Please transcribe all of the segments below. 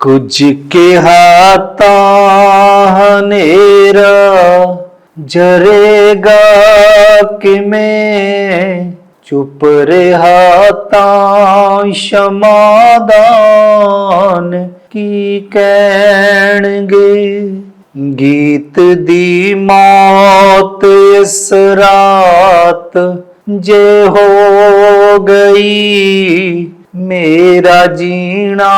ਕੁਝ ਕਿਹਾ ਤਾਂ ਹਨੇਰਾ, ਜਰੇਗਾ ਕਿਵੇਂ? ਚੁੱਪ ਰਿਹਾ ਤਾਂ ਸ਼ਮਾਦਾਨ ਕੀ ਕਹਿਣਗੇ? ਗੀਤ ਦੀ ਮੌਤ ਇਸ ਰਾਤ ਜੇ ਹੋ ਗਈ ਮੇਰਾ ਜੀਣਾ,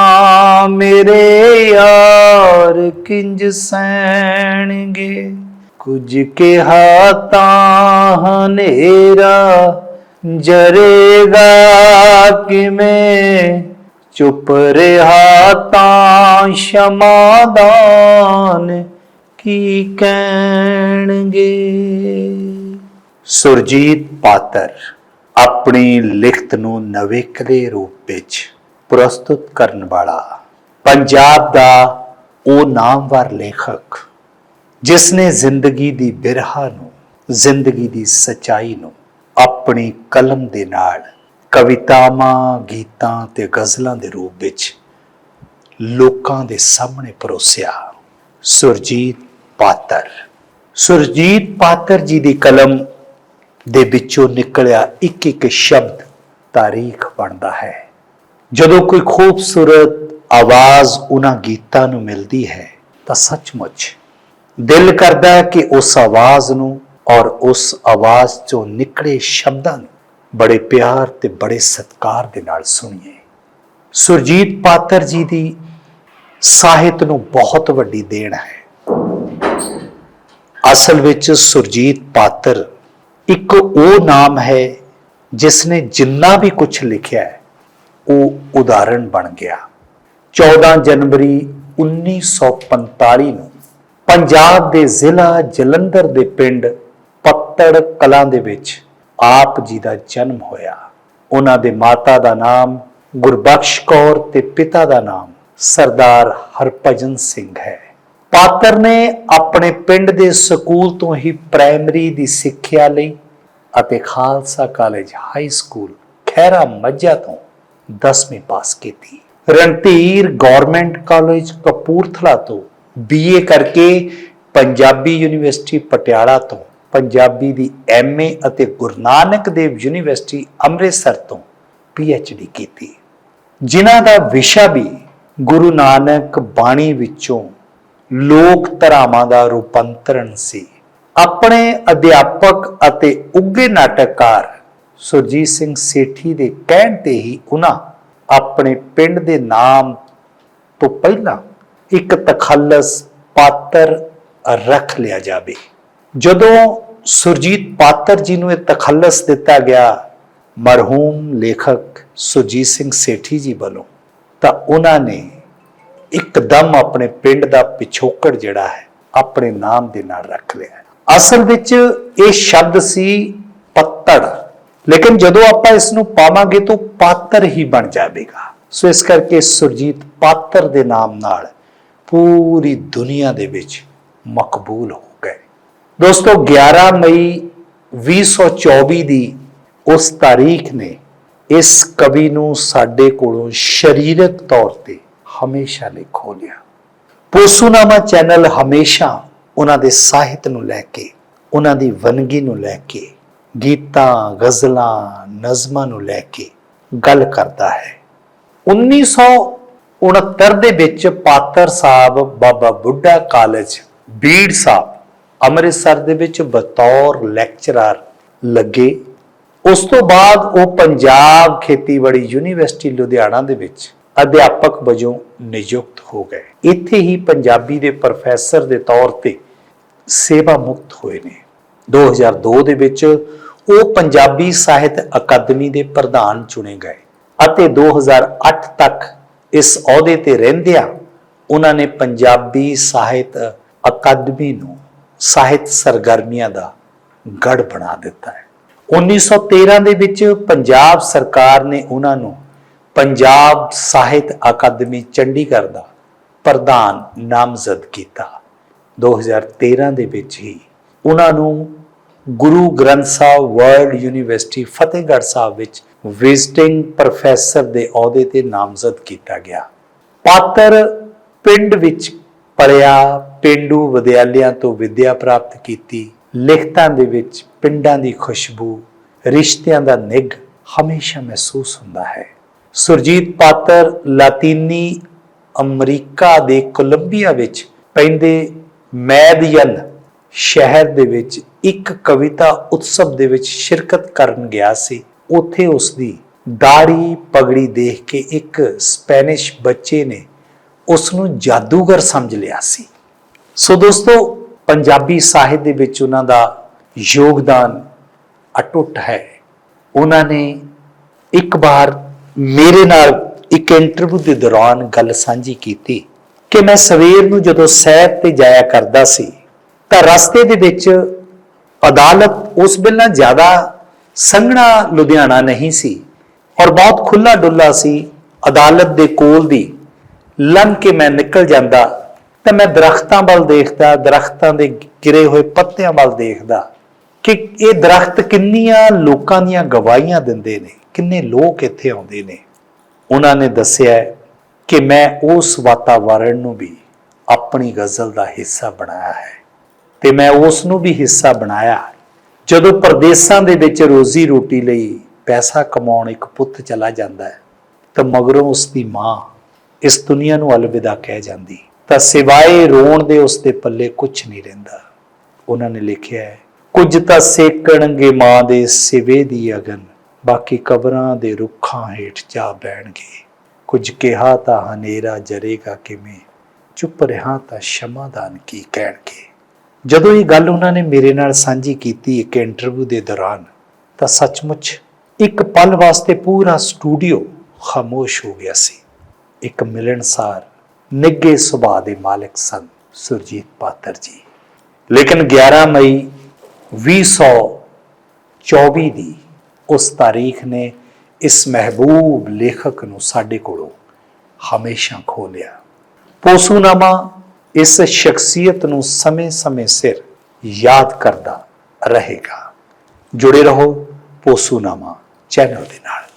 ਮੇਰੇ ਯਾਰ ਕਿੰਜ ਸੈਣਗੇ ਕੁਝ ਕਿਹਾ ਤਾਂ ਹਨੇਰਾ ਜਰੇਗਾ ਕਿਵੇਂ? ਚੁੱਪ ਰਿਹਾ ਤਾਂ ਸ਼ਮਾਦਾਨ ਕੀ ਕਹਿਣਗੇ? ਸੁਰਜੀਤ ਪਾਤਰ ਆਪਣੀ ਲਿਖਤ ਨੂੰ ਨਵੇਕਲੇ ਰੂਪ ਵਿੱਚ ਪ੍ਰਸਤੁਤ ਕਰਨ ਵਾਲਾ। ਪੰਜਾਬ ਦਾ ਉਹ ਨਾਮਵਰ ਲੇਖਕ ਜਿਸ ਨੇ ਜ਼ਿੰਦਗੀ ਦੀ ਬਿਰਹਾ ਨੂੰ, ਜ਼ਿੰਦਗੀ ਦੀ ਸਚਾਈ ਨੂੰ ਆਪਣੀ ਕਲਮ ਦੇ ਨਾਲ ਕਵਿਤਾਵਾਂ, ਗੀਤਾਂ ਤੇ ਗਜ਼ਲਾਂ ਦੇ ਰੂਪ ਵਿੱਚ ਲੋਕਾਂ ਦੇ ਸਾਹਮਣੇ ਪਰੋਸਿਆ। ਸੁਰਜੀਤ ਪਾਤਰ। ਸੁਰਜੀਤ ਪਾਤਰ ਜੀ ਦੀ ਕਲਮ ਦੇ ਵਿੱਚੋਂ ਨਿਕਲਿਆ ਇੱਕ ਇੱਕ ਸ਼ਬਦ ਤਾਰੀਖ ਬਣਦਾ ਹੈ। ਜਦੋਂ ਕੋਈ ਖੂਬਸੂਰਤ ਆਵਾਜ਼ ਉਹਨਾਂ ਗੀਤਾਂ ਨੂੰ ਮਿਲਦੀ ਹੈ, ਤਾਂ ਸੱਚਮੁੱਚ ਦਿਲ ਕਰਦਾ ਹੈ ਕਿ ਉਸ ਆਵਾਜ਼ ਨੂੰ ਔਰ ਉਸ ਆਵਾਜ਼ ਚੋਂ ਨਿਕਲੇ ਸ਼ਬਦਾਂ ਨੂੰ ਬੜੇ ਪਿਆਰ ਤੇ ਬੜੇ ਸਤਿਕਾਰ ਦੇ ਨਾਲ ਸੁਣੀਏ। ਸੁਰਜੀਤ ਪਾਤਰ ਜੀ ਦੀ ਸਾਹਿਤ ਨੂੰ ਬਹੁਤ ਵੱਡੀ ਦੇਣ ਹੈ। ਅਸਲ ਵਿੱਚ ਸੁਰਜੀਤ ਪਾਤਰ ਇੱਕ ਉਹ ਨਾਮ ਹੈ ਜਿਸ ਨੇ ਜਿੰਨਾ ਵੀ ਕੁਝ ਲਿਖਿਆ ਹੈ, ਉਹ ਉਦਾਹਰਣ ਬਣ ਗਿਆ। 14 ਜਨਵਰੀ 1945 ਨੂੰ ਪੰਜਾਬ ਦੇ ਜ਼ਿਲ੍ਹਾ ਜਲੰਧਰ ਦੇ ਪਿੰਡ ਪੱਤੜ ਕਲਾਂ ਦੇ ਵਿੱਚ ਆਪ ਜੀ ਦਾ ਜਨਮ ਹੋਇਆ। ਉਹਨਾਂ ਦੇ ਮਾਤਾ ਦਾ ਨਾਮ ਗੁਰਬਖਸ਼ ਕੌਰ ਤੇ ਪਿਤਾ ਦਾ ਨਾਮ ਸਰਦਾਰ ਹਰਭਜਨ ਸਿੰਘ ਹੈ। ਪਾਤਰ ਨੇ ਆਪਣੇ ਪਿੰਡ ਦੇ ਸਕੂਲ ਤੋਂ ਹੀ ਪ੍ਰਾਇਮਰੀ ਦੀ ਸਿੱਖਿਆ ਲਈ ਅਤੇ Khalsa college high school Khaira Majha ਤੋਂ 10ਵੀਂ ਪਾਸ ਕੀਤੀ। ਰਣਧੀਰ ਗਵਰਨਮੈਂਟ ਕਾਲਜ ਕਪੂਰਥਲਾ ਤੋਂ ਬੀਏ ਕਰਕੇ ਪੰਜਾਬੀ ਯੂਨੀਵਰਸਿਟੀ ਪਟਿਆਲਾ ਤੋਂ ਪੰਜਾਬੀ ਦੀ ਐਮਏ ਅਤੇ ਗੁਰੂ ਨਾਨਕ ਦੇਵ ਯੂਨੀਵਰਸਿਟੀ ਅੰਮ੍ਰਿਤਸਰ ਤੋਂ ਪੀਐਚਡੀ ਕੀਤੀ। ਜਿਨ੍ਹਾਂ ਦਾ ਵਿਸ਼ਾ ਵੀ ਗੁਰੂ ਨਾਨਕ ਬਾਣੀ ਵਿੱਚੋਂ ਲੋਕ ਧਰਾਵਾਂ ਦਾ ਰੂਪਾਂਤਰਣ ਸੀ। ਆਪਣੇ ਅਧਿਆਪਕ ਅਤੇ ਉੱਗੇ ਨਾਟਕਕਾਰ ਸੁਰਜੀਤ ਸਿੰਘ ਸੇਠੀ ਦੇ ਕਹਿਣ ਤੇ ਹੀ ਉਹਨਾਂ ਆਪਣੇ ਪਿੰਡ ਦੇ ਨਾਮ ਤੋਂ ਪਹਿਲਾਂ ਇੱਕ ਤਖੱਲਸ ਪਾਤਰ ਰੱਖ ਲਿਆ ਜਾਵੇ। ਜਦੋਂ ਸੁਰਜੀਤ ਪਾਤਰ ਜੀ ਨੂੰ ਇਹ ਤਖੱਲਸ ਦਿੱਤਾ ਗਿਆ, ਮਰਹੂਮ ਲੇਖਕ ਸੁਰਜੀਤ ਸਿੰਘ ਸੇਠੀ ਜੀ ਵੱਲੋਂ, ਤਾਂ ਉਹਨਾਂ ਨੇ ਇੱਕਦਮ ਆਪਣੇ ਪਿੰਡ ਦਾ ਪਿਛੋਕੜ ਜਿਹੜਾ ਹੈ, ਆਪਣੇ ਨਾਮ ਦੇ ਨਾਲ ਰੱਖ ਲਿਆ। ਅਸਲ ਵਿੱਚ ਇਹ ਸ਼ਬਦ ਸੀ ਪੱਤੜ। ਲੇਕਿਨ ਜਦੋਂ ਆਪਾਂ ਇਸ ਨੂੰ ਪਾਵਾਂਗੇ ਤਾਂ ਪਾਤਰ ਹੀ ਬਣ ਜਾਵੇਗਾ। ਸੋ ਇਸ ਕਰਕੇ ਸੁਰਜੀਤ ਪਾਤਰ ਦੇ ਨਾਮ ਨਾਲ ਪੂਰੀ ਦੁਨੀਆ ਦੇ ਵਿੱਚ ਮਕਬੂਲ ਹੋ ਗਏ। ਦੋਸਤੋ 11 ਮਈ 2024 ਦੀ ਉਸ ਤਾਰੀਖ ਨੇ ਇਸ ਕਵੀ ਨੂੰ ਸਾਡੇ ਕੋਲੋਂ ਸਰੀਰਕ ਤੌਰ ਤੇ ਹਮੇਸ਼ਾ ਲਈ ਖੋਲਿਆ। ਪੋਸੂਨਾਮਾ ਚੈਨਲ ਹਮੇਸ਼ਾ ਉਹਨਾਂ ਦੇ ਸਾਹਿਤ ਨੂੰ ਲੈ ਕੇ, ਉਹਨਾਂ ਦੀ ਵੰਨਗੀ ਨੂੰ ਲੈ ਕੇ, ਗੀਤਾਂ, ਗਜ਼ਲਾਂ, ਨਜ਼ਮਾਂ ਨੂੰ ਲੈ ਕੇ ਗੱਲ ਕਰਦਾ ਹੈ। 1969 ਦੇ ਵਿੱਚ ਪਾਤਰ ਸਾਹਿਬ ਬਾਬਾ ਬੁੱਢਾ ਕਾਲਜ, ਬੀੜ ਸਾਹਿਬ, ਅੰਮ੍ਰਿਤਸਰ ਦੇ ਵਿੱਚ ਬਤੌਰ ਲੈਕਚਰਰ ਲੱਗੇ। ਉਸ ਤੋਂ ਬਾਅਦ ਉਹ ਪੰਜਾਬ ਖੇਤੀਬਾੜੀ ਯੂਨੀਵਰਸਿਟੀ ਲੁਧਿਆਣਾ ਦੇ ਵਿੱਚ ਅਧਿਆਪਕ ਵਜੋਂ ਨਿਯੁਕਤ ਹੋ ਗਏ। ਇੱਥੇ ਹੀ ਪੰਜਾਬੀ ਦੇ ਪ੍ਰੋਫੈਸਰ ਦੇ ਤੌਰ ਤੇ ਸੇਵਾ ਮੁਕਤ ਹੋਏ ਨੇ। 2002 ਦੇ ਵਿੱਚ ਉਹ ਪੰਜਾਬੀ ਸਾਹਿਤ ਅਕਾਦਮੀ ਦੇ ਪ੍ਰਧਾਨ ਚੁਣੇ ਗਏ ਅਤੇ 2008 ਤੱਕ ਇਸ ਅਹੁਦੇ ਤੇ ਰਹਿੰਦਿਆਂ ਉਹਨਾਂ ਨੇ ਪੰਜਾਬੀ ਸਾਹਿਤ ਅਕਾਦਮੀ ਨੂੰ ਸਾਹਿਤ ਸਰਗਰਮੀਆਂ ਦਾ ਗੜ ਬਣਾ ਦਿੱਤਾ ਹੈ। 1913 ਦੇ ਵਿੱਚ ਪੰਜਾਬ ਸਰਕਾਰ ਨੇ ਉਹਨਾਂ ਨੂੰ ਪੰਜਾਬ ਸਾਹਿਤ ਅਕਾਦਮੀ ਚੰਡੀਗੜ੍ਹ ਦਾ ਪ੍ਰਧਾਨ ਨਾਮਜ਼ਦ ਕੀਤਾ। 2013 ਦੇ ਵਿੱਚ ਹੀ ਉਹਨਾਂ ਨੂੰ ਗੁਰੂ ਗ੍ਰੰਥ ਸਾਹਿਬ ਵਰਲਡ ਯੂਨੀਵਰਸਿਟੀ ਫਤਿਹਗੜ੍ਹ ਸਾਹਿਬ ਵਿੱਚ ਵਿਜ਼ਿਟਿੰਗ ਪ੍ਰੋਫੈਸਰ ਦੇ ਅਹੁਦੇ ਤੇ ਨਾਮਜ਼ਦ ਕੀਤਾ ਗਿਆ। ਪਾਤਰ ਪਿੰਡ ਵਿੱਚ ਪੜਿਆ ਪਿੰਡੂ ਵਿਦਿਆਲਿਆਂ ਤੋਂ ਵਿੱਦਿਆ ਪ੍ਰਾਪਤ ਕੀਤੀ, ਲਿਖਤਾਂ ਦੇ ਵਿੱਚ ਪਿੰਡਾਂ ਦੀ ਖੁਸ਼ਬੂ, ਰਿਸ਼ਤਿਆਂ ਦਾ ਨਿੱਘ ਹਮੇਸ਼ਾ ਮਹਿਸੂਸ ਹੁੰਦਾ ਹੈ। ਸੁਰਜੀਤ ਪਾਤਰ ਲਾਤੀਨੀ ਅਮਰੀਕਾ ਦੇ ਕੋਲੰਬੀਆ ਵਿੱਚ ਪੈਂਦੇ ਮੈਦਯਨ ਸ਼ਹਿਰ ਦੇ ਵਿੱਚ ਇੱਕ ਕਵਿਤਾ ਉਤਸਵ ਦੇ ਵਿੱਚ ਸ਼ਿਰਕਤ ਕਰਨ ਗਿਆ ਸੀ। ਉੱਥੇ ਉਸ ਦੀ ਦਾੜੀ ਪਗੜੀ ਦੇਖ ਕੇ ਇੱਕ ਸਪੈਨਿਸ਼ ਬੱਚੇ ਨੇ ਉਸ ਨੂੰ ਜਾਦੂਗਰ ਸਮਝ ਲਿਆ ਸੀ। ਸੋ ਦੋਸਤੋ, ਪੰਜਾਬੀ ਸਾਹਿਤ ਦੇ ਵਿੱਚ ਉਹਨਾਂ ਦਾ ਯੋਗਦਾਨ ਅਟੁੱਟ ਹੈ। ਉਹਨਾਂ ਨੇ ਇੱਕ ਵਾਰ ਮੇਰੇ ਨਾਲ ਇੱਕ ਇੰਟਰਵਿਊ ਦੇ ਦੌਰਾਨ ਗੱਲ ਸਾਂਝੀ ਕੀਤੀ। ਕਿ ਮੈਂ ਸਵੇਰ ਨੂੰ ਜਦੋਂ ਸੈਰ ਤੇ ਜਾਇਆ ਕਰਦਾ ਸੀ, ਤਾਂ ਰਸਤੇ ਦੇ ਵਿੱਚ ਅਦਾਲਤ ਉਸ ਵੇਲੇ ਜ਼ਿਆਦਾ ਸੰਘਣਾ ਲੁਧਿਆਣਾ ਨਹੀਂ ਸੀ ਔਰ ਬਹੁਤ ਖੁੱਲਾ ਡੁੱਲਾ ਸੀ ਅਦਾਲਤ ਦੇ ਕੋਲ ਦੀ। ਲੰਘ ਕੇ ਮੈਂ ਨਿਕਲ ਜਾਂਦਾ ਤਾਂ ਮੈਂ ਦਰਖਤਾਂ ਵੱਲ ਦੇਖਦਾ, ਦਰਖਤਾਂ ਦੇ ਗਿਰੇ ਹੋਏ ਪੱਤਿਆਂ ਵੱਲ ਦੇਖਦਾ ਕਿ ਇਹ ਦਰਖਤ ਕਿੰਨੀਆਂ ਲੋਕਾਂ ਦੀਆਂ ਗਵਾਹੀਆਂ ਦਿੰਦੇ ਨੇ, ਕਿੰਨੇ ਲੋਕ ਇੱਥੇ ਆਉਂਦੇ ਨੇ। ਉਹਨਾਂ ਨੇ ਦੱਸਿਆ ਕਿ ਮੈਂ ਉਸ ਵਾਤਾਵਰਣ ਨੂੰ ਵੀ ਆਪਣੀ ਗਜ਼ਲ ਦਾ ਹਿੱਸਾ ਬਣਾਇਆ ਹੈ ਤੇ ਮੈਂ ਉਸ ਨੂੰ ਵੀ ਹਿੱਸਾ ਬਣਾਇਆ ਜਦੋਂ ਪਰਦੇਸਾਂ ਦੇ ਵਿੱਚ ਰੋਜ਼ੀ ਰੋਟੀ ਲਈ ਪੈਸਾ ਕਮਾਉਣ ਇੱਕ ਪੁੱਤ ਚਲਾ ਜਾਂਦਾ ਹੈ, ਤਾਂ ਮਗਰੋਂ ਉਸ ਦੀ ਮਾਂ ਇਸ ਦੁਨੀਆ ਨੂੰ ਅਲਵਿਦਾ ਕਹਿ ਜਾਂਦੀ। ਤਾਂ ਸਿਵਾਏ ਰੋਣ ਦੇ ਉਸ ਦੇ ਪੱਲੇ ਕੁਝ ਨਹੀਂ ਰਹਿੰਦਾ। ਉਹਨਾਂ ਨੇ ਲਿਖਿਆ ਹੈ, ਕੁਝ ਤਾਂ ਸੇਕਣਗੇ ਮਾਂ ਦੇ ਸਿਵੇ ਦੀ ਅਗਨ, ਬਾਕੀ ਕਬਰਾਂ ਦੇ ਰੁੱਖਾਂ ਹੇਠ ਜਾ ਬਹਿਣਗੇ। ਕੁਝ ਕਿਹਾ ਤਾਂ ਹਨੇਰਾ ਜਰੇਗਾ ਕਿਵੇਂ? ਚੁੱਪ ਰਿਹਾ ਤਾਂ ਸ਼ਮਾਦਾਨ ਕੀ ਕਹਿਣਗੇ? ਜਦੋਂ ਇਹ ਗੱਲ ਉਹਨਾਂ ਨੇ ਮੇਰੇ ਨਾਲ ਸਾਂਝੀ ਕੀਤੀ ਇੱਕ ਇੰਟਰਵਿਊ ਦੇ ਦੌਰਾਨ, ਤਾਂ ਸੱਚਮੁੱਚ ਇੱਕ ਪਲ ਵਾਸਤੇ ਪੂਰਾ ਸਟੂਡੀਓ ਖਾਮੋਸ਼ ਹੋ ਗਿਆ ਸੀ। ਇੱਕ ਮਿਲਣਸਾਰ, ਨਿੱਘੇ ਸੁਭਾਅ ਦੇ ਮਾਲਕ ਸਨ ਸੁਰਜੀਤ ਪਾਤਰ ਜੀ। ਲੇਕਿਨ 11 ਮਈ 2024 ਦੀ ਉਸ ਤਾਰੀਖ ਨੇ ਇਸ ਮਹਿਬੂਬ ਲੇਖਕ ਨੂੰ ਸਾਡੇ ਕੋਲੋਂ ਹਮੇਸ਼ਾ ਖੋ ਲਿਆ ਪੋਸੂਨਾਮਾ ਇਸ ਸ਼ਖਸੀਅਤ ਨੂੰ ਸਮੇਂ-ਸਮੇਂ ਸਿਰ ਯਾਦ ਕਰਦਾ ਰਹੇਗਾ। ਜੁੜੇ ਰਹੋ ਪੋਸੂਨਾਮਾ ਚੈਨਲ ਦੇ ਨਾਲ।